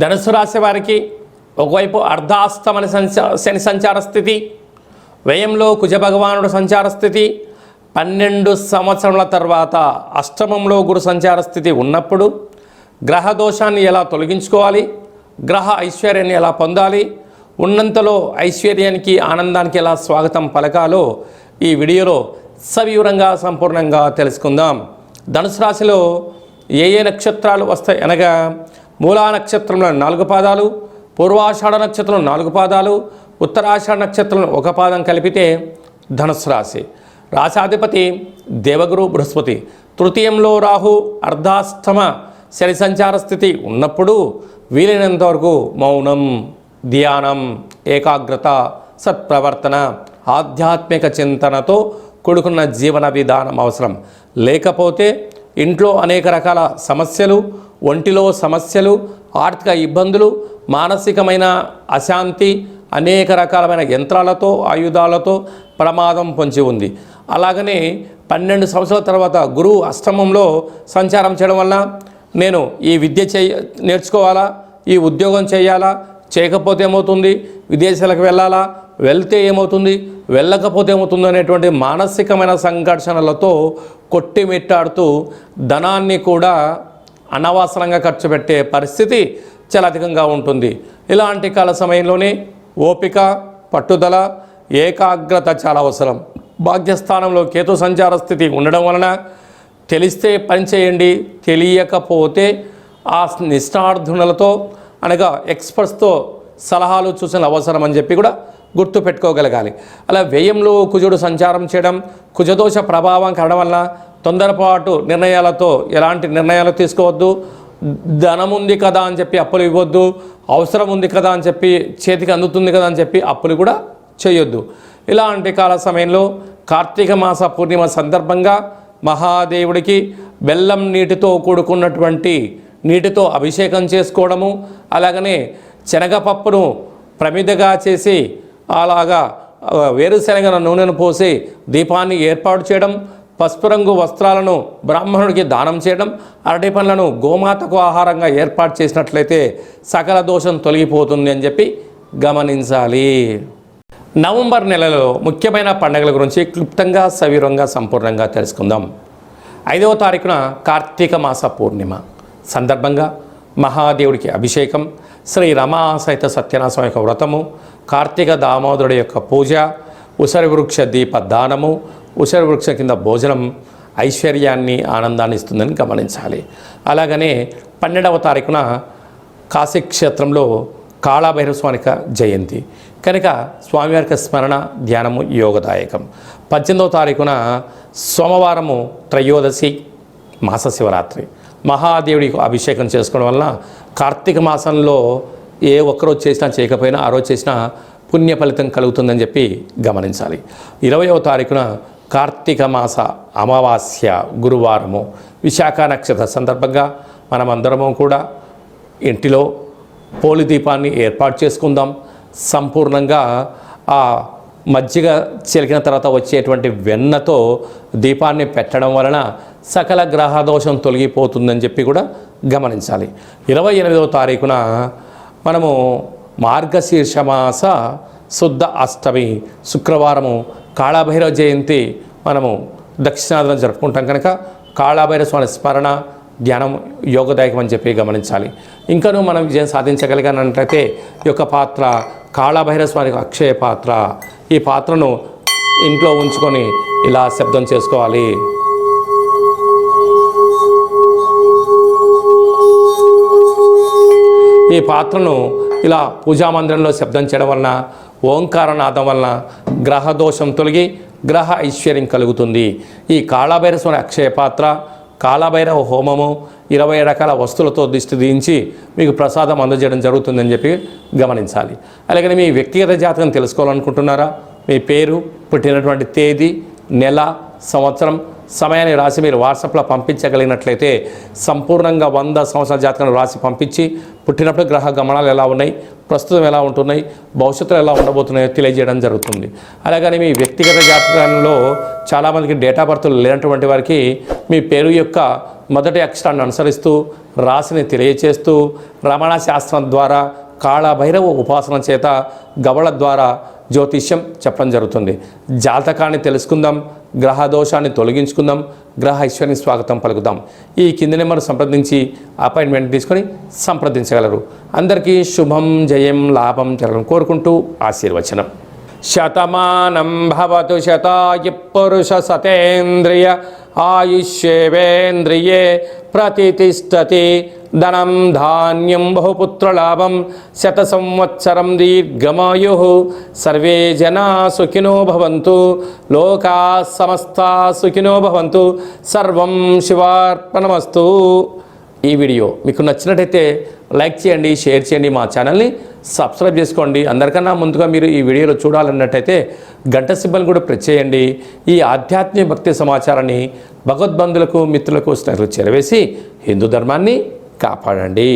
ధనుసు రాశి వారికి ఒకవైపు అర్ధాస్తమన సంచా శని సంచార స్థితి వ్యయంలో కుజ భగవానుడు సంచార స్థితి పన్నెండు సంవత్సరముల తర్వాత అష్టమంలో గురు సంచార స్థితి ఉన్నప్పుడు గ్రహ దోషాన్ని ఎలా తొలగించుకోవాలి గ్రహ ఐశ్వర్యాన్ని ఎలా పొందాలి ఉన్నంతలో ఐశ్వర్యానికి ఆనందానికి ఎలా స్వాగతం పలకాలో ఈ వీడియోలో సవివరంగా సంపూర్ణంగా తెలుసుకుందాం. ధనుసు రాశిలో ఏ ఏ నక్షత్రాలు వస్తాయి అనగా మూలా నక్షత్రంలో నాలుగు పాదాలు పూర్వాషాఢ నక్షత్రం నాలుగు పాదాలు ఉత్తరాషాఢ నక్షత్రం ఒక పాదం కలిపితే ధనుసు రాశి. రాశాధిపతి దేవగురు బృహస్పతి. తృతీయంలో రాహు అర్ధాస్తమ శని సంచార స్థితి ఉన్నప్పుడు వీలైనంత వరకు మౌనం ధ్యానం ఏకాగ్రత సత్ప్రవర్తన ఆధ్యాత్మిక చింతనతో కూడుకున్న జీవన విధానం అవసరం. లేకపోతే ఇంట్లో అనేక రకాల సమస్యలు ఒంటిలో సమస్యలు ఆర్థిక ఇబ్బందులు మానసికమైన అశాంతి అనేక రకాలమైన యంత్రాలతో ఆయుధాలతో ప్రమాదం పొంచి ఉంది. అలాగనే పన్నెండు సంవత్సరాల తర్వాత గురువు అష్టమంలో సంచారం చేయడం వల్ల నేను ఈ విద్య చేయ నేర్చుకోవాలా? ఈ ఉద్యోగం చేయాలా? చేయకపోతే ఏమవుతుంది? విదేశాలకు వెళ్ళాలా? వెళ్తే ఏమవుతుంది? వెళ్ళకపోతే ఏమవుతుంది? అనేటువంటి మానసికమైన సంఘర్షణలతో కొట్టిమిట్టాడుతూ ధనాన్ని కూడా అనవసరంగా ఖర్చు పెట్టే పరిస్థితి చాలా అధికంగా ఉంటుంది. ఇలాంటి కాల సమయంలోనే ఓపిక పట్టుదల ఏకాగ్రత చాలా అవసరం. భాగ్యస్థానంలో కేతు సంచార స్థితి ఉండడం వలన తెలిస్తే పని చేయండి తెలియకపోతే ఆ నిష్ఠార్థునులతో అనగా ఎక్స్పర్ట్స్తో సలహాలు చూసిన అవసరం అని చెప్పి కూడా గుర్తు పెట్టుకోగలగాలి అలా వ్యయంలో కుజుడు సంచారం చేయడం కుజదోష ప్రభావం కావడం వల్ల తొందరపాటు నిర్ణయాలతో ఎలాంటి నిర్ణయాలు తీసుకోవద్దు. ధనం ఉంది కదా అని చెప్పి అప్పులు ఇవ్వద్దు. అవసరం ఉంది కదా అని చెప్పి చేతికి అందుతుంది కదా అని చెప్పి అప్పులు కూడా చేయొద్దు. ఇలాంటి కాల సమయంలో కార్తీక మాస పూర్ణిమ సందర్భంగా మహాదేవుడికి బెల్లం నీటితో కూడుకున్నటువంటి నీటితో అభిషేకం చేసుకోవడము అలాగనే శనగపప్పును ప్రమిదగా చేసి అలాగా వేరుశనగ నూనెను పోసి దీపాన్ని ఏర్పాటు చేయడం పసుపు రంగు వస్త్రాలను బ్రాహ్మణుడికి దానం చేయడం అరటి పండ్లను గోమాతకు ఆహారంగా ఏర్పాటు చేసినట్లయితే సకల దోషం తొలగిపోతుంది అని చెప్పి గమనించాలి. నవంబర్ నెలలో ముఖ్యమైన పండుగల గురించి క్లుప్తంగా సవీరంగా సంపూర్ణంగా తెలుసుకుందాం. ఐదవ తారీఖున కార్తీక మాస పూర్ణిమ. సందర్భంగా మహాదేవుడికి అభిషేకం శ్రీ రమా సహిత సత్యనాశం యొక్క వ్రతము కార్తీక దామోదరుడి యొక్క పూజ ఉసరి వృక్ష దీప దానము ఉసరి వృక్ష కింద భోజనం ఐశ్వర్యాన్ని ఆనందాన్ని ఇస్తుందని గమనించాలి. అలాగనే పన్నెండవ తారీఖున కాశీక్షేత్రంలో కాళభైరవ స్వామిక జయంతి. కనుక స్వామివారికి స్మరణ ధ్యానము యోగదాయకం. పద్దెనిమిదవ తారీఖున సోమవారము త్రయోదశి మాస శివరాత్రి. మహాదేవుడికి అభిషేకం చేసుకోవడం వలన కార్తీక మాసంలో ఏ ఒక్కరోజు చేసినా చేయకపోయినా ఆ రోజు చేసినా పుణ్య ఫలితం కలుగుతుందని చెప్పి గమనించాలి. ఇరవయవ తారీఖున కార్తీక మాస అమావాస్య గురువారము విశాఖ నక్షత్ర సందర్భంగా మనమందరము కూడా ఇంటిలో పోలి దీపాన్ని ఏర్పాటు చేసుకుందాం. సంపూర్ణంగా ఆ మజ్జిగ చిలికిన తర్వాత వచ్చేటువంటి వెన్నతో దీపాన్ని పెట్టడం వలన సకల గ్రహదోషం తొలగిపోతుందని చెప్పి కూడా గమనించాలి. ఇరవై ఎనిమిదవ తారీఖున మనము మార్గశీర్ష మాస శుద్ధ అష్టమి శుక్రవారము కాళభైరవ జయంతి మనము దక్షిణాదిన జరుపుకుంటాం కనుక కాళభైరవ స్వామి స్మరణ ధ్యానం యోగదాయకం అని చెప్పి గమనించాలి. ఇంకనూ మనం విజయం సాధించగలిగానంటైతే ఈ యొక్క పాత్ర కాళభైరవ స్వామి అక్షయ పాత్ర. ఈ పాత్రను ఇంట్లో ఉంచుకొని ఇలా శబ్దం చేసుకోవాలి. ఈ పాత్రను ఇలా పూజా మందిరంలో శబ్దం చేయడం వలన ఓంకారనాథం వలన గ్రహ దోషం తొలగి గ్రహ ఐశ్వర్యం కలుగుతుంది. ఈ కాళభైరస్వామి అక్షయ పాత్ర కాళభైరవ హోమము ఇరవై రకాల వస్తువులతో దిష్టి దించి మీకు ప్రసాదం అందజేయడం జరుగుతుందని చెప్పి గమనించాలి. అలాగే మీ వ్యక్తిగత జాతకం తెలుసుకోవాలనుకుంటున్నారా? మీ పేరు పుట్టినటువంటి తేదీ నెల సంవత్సరం సమయాన్ని రాసి మీరు వాట్సాప్లో పంపించగలిగినట్లయితే సంపూర్ణంగా వంద సంవత్సరాల జాతకాలను రాసి పంపించి పుట్టినప్పుడు గ్రహ గమనాలు ఎలా ఉన్నాయి ప్రస్తుతం ఎలా ఉంటున్నాయి భవిష్యత్తులో ఎలా ఉండబోతున్నాయో తెలియజేయడం జరుగుతుంది. అలాగని మీ వ్యక్తిగత జాతకంలో చాలామందికి డేటా బర్త్ లేనటువంటి వారికి మీ పేరు యొక్క మొదటి అక్షరాన్ని అనుసరిస్తూ రాశిని తెలియచేస్తూ రమణ శాస్త్రం ద్వారా కాళభైరవ ఉపాసన చేత గవళ ద్వారా జ్యోతిష్యం చెప్పడం జరుగుతుంది. జాతకాన్ని తెలుసుకుందాం గ్రహ దోషాన్ని తొలగించుకుందాం గ్రహ ఐశ్వర్యం స్వాగతం పలుకుదాం. ఈ కింది నెంబర్ సంప్రదించి అపాయింట్మెంట్ తీసుకొని సంప్రదించగలరు. అందరికీ శుభం జయం లాభం జరగడం కోరుకుంటూ ఆశీర్వచనం. శతమానం భవతు శతాయు పురుష సతేంద్రియ ఆయుష్యేవేంద్రియే ప్రతిష్టతి ధనం ధాన్యం బహుపుత్రలాభం శత సంవత్సరం దీర్ఘమాయు సర్వే జనా సుఖినో భవంతు లోకా సమస్త సుఖినో భవంతు సర్వం శివార్పణమస్తు ఈ వీడియో మీకు నచ్చినట్టయితే లైక్ చేయండి షేర్ చేయండి మా ఛానల్ని సబ్స్క్రైబ్ చేసుకోండి. అందరికన్నా ముందుగా మీరు ఈ వీడియోలో చూడాలన్నట్టయితే గంట సిబ్బల్ కూడా ప్రెస్ చేయండి. ఈ ఆధ్యాత్మిక భక్తి సమాచారాన్ని భగవద్బంధులకు మిత్రులకు స్నేహితులు చేరవేసి హిందూ ధర్మాన్ని కాపాడండి.